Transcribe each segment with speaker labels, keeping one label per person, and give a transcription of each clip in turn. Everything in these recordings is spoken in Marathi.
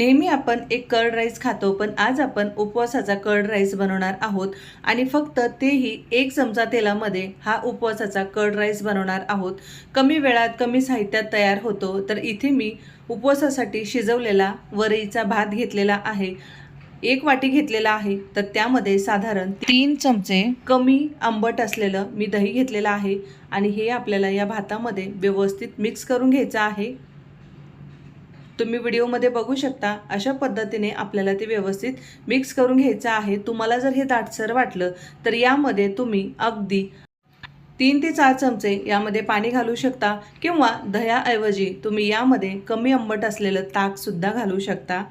Speaker 1: नेहमी आपण एक कर्ड राईस खातो पण आज आपण उपवासाचा कर्ड राईस बनवणार आहोत. आणि फक्त तेही एक चमचा तेलामध्ये हा उपवासाचा कर्ड राईस बनवणार आहोत. कमी वेळात कमी साहित्यात तयार होतो. तर इथे मी उपवासासाठी शिजवलेला वरईचा भात घेतलेला आहे. एक वाटी घेतलेला आहे. तर त्यामध्ये साधारण तीन चमचे कमी आंबट असलेलं मी दही घेतलेलं आहे. आणि हे आपल्याला या भातामध्ये व्यवस्थित मिक्स करून घ्यायचं आहे. तुम्ही व्हिडिओमध्ये बघू शकता अशा पद्धतीने आपल्याला ते व्यवस्थित मिक्स करून घ्यायचं आहे. तुम्हाला जर हे दाटसर वाटलं तर यामध्ये तुम्ही अगदी तीन ते चार चमचे यामध्ये पाणी घालू शकता किंवा दह्याऐवजी तुम्ही यामध्ये कमी आंबट असलेलं ताकसुद्धा घालू शकता.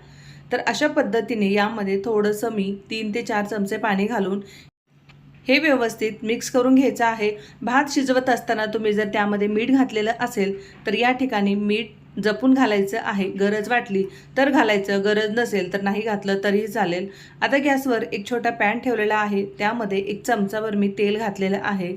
Speaker 1: तर अशा पद्धतीने यामध्ये थोडंसं मी तीन ते चार चमचे पाणी घालून हे व्यवस्थित मिक्स करून घ्यायचं आहे. भात शिजवत असताना तुम्ही जर त्यामध्ये मीठ घातलेलं असेल तर या ठिकाणी मीठ जपून घालायचं आहे. गरज वाटली तर घालायचं गरज नसेल तर नाही घातलं तरीही चालेल. आता गॅसवर एक छोटा पॅन ठेवलेला आहे. त्यामध्ये एक चमचावर मी तेल घातलेलं आहे.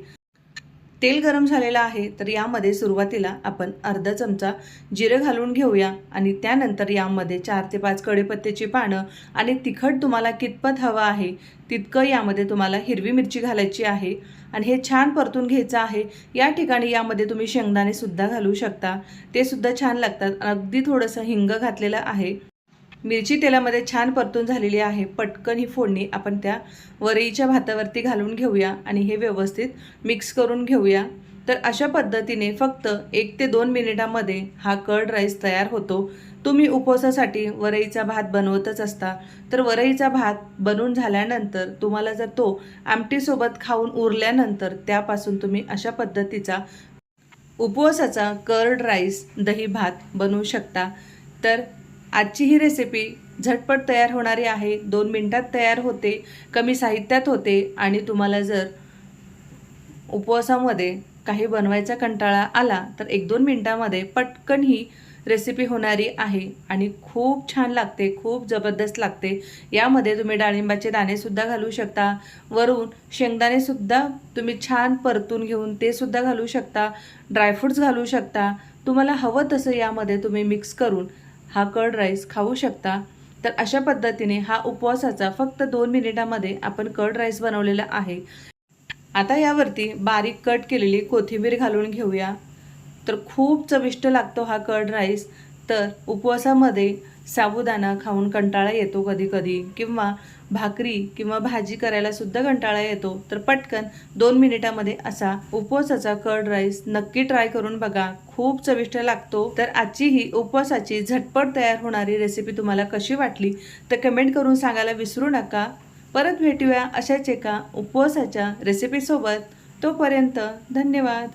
Speaker 1: तेल गरम झालेलं आहे तर यामध्ये सुरुवातीला आपण अर्धा चमचा जिरं घालून घेऊया आणि त्यानंतर यामध्ये चार ते पाच कढीपत्त्याची पानं आणि तिखट तुम्हाला कितपत हवं आहे तितकं यामध्ये तुम्हाला हिरवी मिरची घालायची आहे आणि हे छान परतून घ्यायचं आहे. या ठिकाणी यामध्ये तुम्ही शेंगदाणेसुद्धा घालू शकता. ते सुद्धा छान लागतात. अगदी थोडंसं हिंग घातलेलं आहे. मिरची तेलामध्ये छान परतून झालेली आहे. पटकन ही फोडणी आपण त्या वरईच्या भातावरती घालून घेऊया आणि हे व्यवस्थित मिक्स करून घेऊया. तर अशा पद्धतीने फक्त एक ते दोन मिनिटामध्ये हा कर्ड राईस तयार होतो. तुम्ही उपवासासाठी वरईचा भात बनवतच असता. तर वरईचा भात बनवून झाल्यानंतर तुम्हाला जर तो आमटीसोबत खाऊन उरल्यानंतर त्यापासून तुम्ही अशा पद्धतीचा उपवासाचा कर्ड राईस दही भात बनवू शकता. तर आजची ही रेसिपी झटपट तयार होणारी आहे. दोन मिनटात तयार होते कमी साहित्यात होते आणि तुम्हाला जर उपवासामध्ये काही बनवायचा कंटाळा आला तर एक दोन मिनटामध्ये पटकन ही रेसिपी होणारी आहे आणि खूप छान लागते खूप जबरदस्त लागते. यामध्ये तुम्ही डाळिंबाचे दाणेसुद्धा घालू शकता. वरून शेंगदाणेसुद्धा तुम्ही छान परतून घेऊन ते सुद्धा घालू शकता. ड्रायफ्रूट्स घालू शकता. तुम्हाला हवं तसं यामध्ये तुम्ही मिक्स करून हा कर्ड राईस खाऊ शकता. तर अशा पद्धतीने हा उपवासाचा फक्त दोन मिनिटामध्ये आपण कर्ड राईस बनवलेला आहे. आता यावरती बारीक कट केलेली कोथिंबीर घालून घेऊया. तर खूप चविष्ट लागतो हा कर्ड राईस तर उपवासामध्ये साबुदाणा खाऊन कंटाळा येतो कधी कधी. किंवा भाकरी किंवा भाजी करायला सुद्धा कंटाळा येतो. तर पटकन दोन मिनिटामध्ये असा उपवासाचा कर्ड राईस नक्की ट्राय करून बघा. खूप चविष्ट लागतो. तर आजची ही उपवासाची झटपट तयार होणारी रेसिपी तुम्हाला कशी वाटली? तर कमेंट करून सांगायला विसरू नका. परत भेटूया अशाच एका उपवासाच्या रेसिपीसोबत तोपर्यंत धन्यवाद.